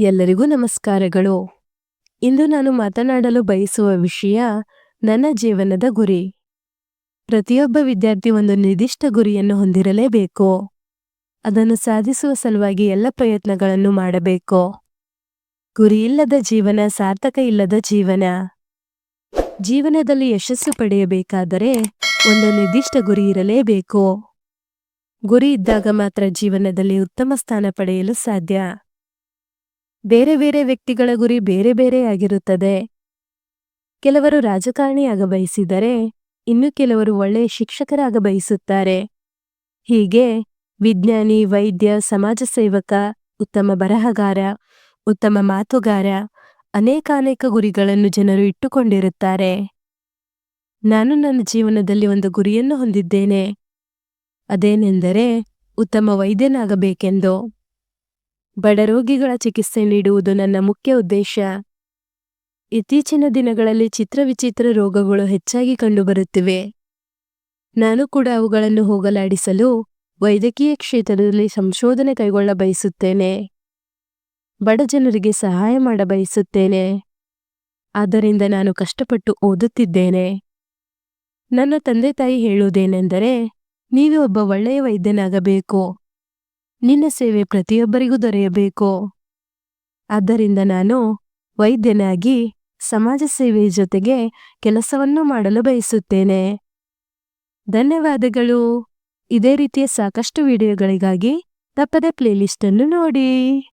ಎಲ್ಲರಿಗೂ ನಮಸ್ಕಾರಗಳು. ಇಂದು ನಾನು ಮಾತನಾಡಲು ಬಯಸುವ ವಿಷಯ ನನ್ನ ಜೀವನದ ಗುರಿ. ಪ್ರತಿಯೊಬ್ಬ ವಿದ್ಯಾರ್ಥಿ ಒಂದು ನಿರ್ದಿಷ್ಟ ಗುರಿಯನ್ನು ಹೊಂದಿರಲೇಬೇಕು. ಅದನ್ನು ಸಾಧಿಸುವ ಸಲುವಾಗಿ ಎಲ್ಲ ಪ್ರಯತ್ನಗಳನ್ನು ಮಾಡಬೇಕು. ಗುರಿಯಿಲ್ಲದ ಜೀವನ ಸಾರ್ಥಕ ಇಲ್ಲದ ಜೀವನ. ಜೀವನದಲ್ಲಿ ಯಶಸ್ಸು ಪಡೆಯಬೇಕಾದರೆ ಒಂದು ನಿರ್ದಿಷ್ಟ ಗುರಿ ಇರಲೇಬೇಕು. ಗುರಿ ಇದ್ದಾಗ ಮಾತ್ರ ಜೀವನದಲ್ಲಿ ಉತ್ತಮ ಸ್ಥಾನ ಪಡೆಯಲು ಸಾಧ್ಯ. ಬೇರೆ ಬೇರೆ ವ್ಯಕ್ತಿಗಳ ಗುರಿ ಬೇರೆ ಬೇರೆ ಆಗಿರುತ್ತದೆ. ಕೆಲವರು ರಾಜಕಾರಣಿಯಾಗ ಬಯಸಿದರೆ ಇನ್ನು ಕೆಲವರು ಒಳ್ಳೆಯ ಶಿಕ್ಷಕರಾಗ ಬಯಸುತ್ತಾರೆ ಹೀಗೆ ವಿಜ್ಞಾನಿ, ವೈದ್ಯ, ಸಮಾಜ ಸೇವಕ, ಉತ್ತಮ ಬರಹಗಾರ, ಉತ್ತಮ ಮಾತುಗಾರ ಅನೇಕಾನೇಕ ಗುರಿಗಳನ್ನು ಜನರು ಇಟ್ಟುಕೊಂಡಿರುತ್ತಾರೆ. ನಾನು ನನ್ನ ಜೀವನದಲ್ಲಿ ಒಂದು ಗುರಿಯನ್ನು ಹೊಂದಿದ್ದೇನೆ. ಅದೇನೆಂದರೆ ಉತ್ತಮ ವೈದ್ಯನಾಗಬೇಕೆಂದು. ಬಡ ರೋಗಿಗಳ ಚಿಕಿತ್ಸೆ ನೀಡುವುದು ನನ್ನ ಮುಖ್ಯ ಉದ್ದೇಶ. ಇತ್ತೀಚಿನ ದಿನಗಳಲ್ಲಿ ಚಿತ್ರವಿಚಿತ್ರ ರೋಗಗಳು ಹೆಚ್ಚಾಗಿ ಕಂಡುಬರುತ್ತಿವೆ. ನಾನು ಕೂಡ ಅವುಗಳನ್ನು ಹೋಗಲಾಡಿಸಲು ವೈದ್ಯಕೀಯ ಕ್ಷೇತ್ರದಲ್ಲಿ ಸಂಶೋಧನೆ ಕೈಗೊಳ್ಳ ಬಯಸುತ್ತೇನೆ. ಬಡ ಜನರಿಗೆ ಸಹಾಯ ಮಾಡ ಬಯಸುತ್ತೇನೆ. ಆದ್ದರಿಂದ ನಾನು ಕಷ್ಟಪಟ್ಟು ಓದುತ್ತಿದ್ದೇನೆ. ನನ್ನ ತಂದೆ ತಾಯಿ ಹೇಳುವುದೇನೆಂದರೆ, ನೀವು ಒಬ್ಬ ಒಳ್ಳೆಯ ವೈದ್ಯನಾಗಬೇಕು. ನಿನ್ನ ಸೇವೆ ಪ್ರತಿಯೊಬ್ಬರಿಗೂ ದೊರೆಯಬೇಕು. ಆದ್ದರಿಂದ ನಾನು ವೈದ್ಯನಾಗಿ ಸಮಾಜ ಸೇವೆಯ ಜೊತೆಗೆ ಕೆಲಸವನ್ನು ಮಾಡಲು ಬಯಸುತ್ತೇನೆ. ಧನ್ಯವಾದಗಳು. ಇದೇ ರೀತಿಯ ಸಾಕಷ್ಟು ವಿಡಿಯೋಗಳಿಗಾಗಿ ತಪ್ಪದೆ ಪ್ಲೇಲಿಸ್ಟನ್ನು ನೋಡಿ.